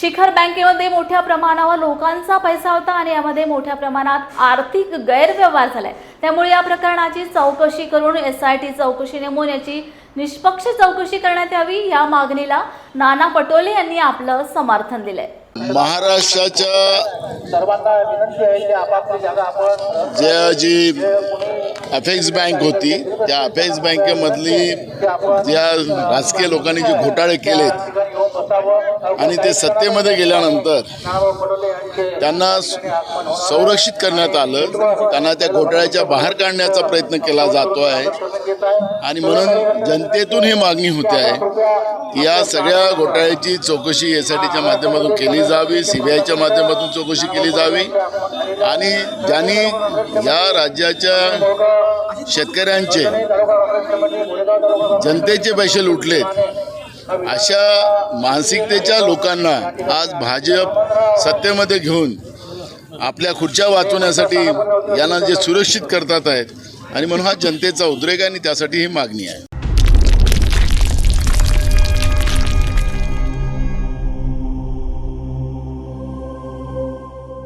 शिखर बँकेमध्ये मोठ्या प्रमाणावर लोकांचा पैसा होता आणि यामध्ये मोठ्या प्रमाणात आर्थिक गैरव्यवहार झालाय. त्यामुळे या प्रकरणाची चौकशी करून एस आय टी चौकशी नेमून याची निष्पक्ष चौकशी करण्यात यावी या मागणीला नाना पटोले यांनी आपलं समर्थन दिलंय. महाराष्ट्राच्या सर्वांना विनंती आहे की आपापली जागा आपण ज्या जी अफेक्स बँक होती. त्या अफेक्स बँकेमधली ज्या राजकीय लोकांनी जे घोटाळे केलेत आणि ते सत्तेमध्ये गेल्यानंतर त्यांना संरक्षित करण्यात आलं. त्यांना त्या घोटाळ्याच्या बाहेर काढण्याचा प्रयत्न केला जातो आहे. आहे आणि म्हणून जनतेतून ही मागणी होते आहे की या सगळ्या घोटाळ्याची चौकशी एस आय टीच्या माध्यमातून केली जावी सी बी आयच्या माध्यमातून चौकशी केली जावी. आणि ज्यांनी या राज्याच्या शेतकऱ्यांचे जनतेचे पैसे लुटलेत. अशा मानसिकतेच्या लोकांना आज भाजप सत्तेमध्ये घेऊन आपल्या खुर्च्या वाचवण्यासाठी यांना जे सुरक्षित करतात आहेत. आणि म्हणून हा जनतेचा उद्रेक आहे आणि त्यासाठी ही मागणी आहे.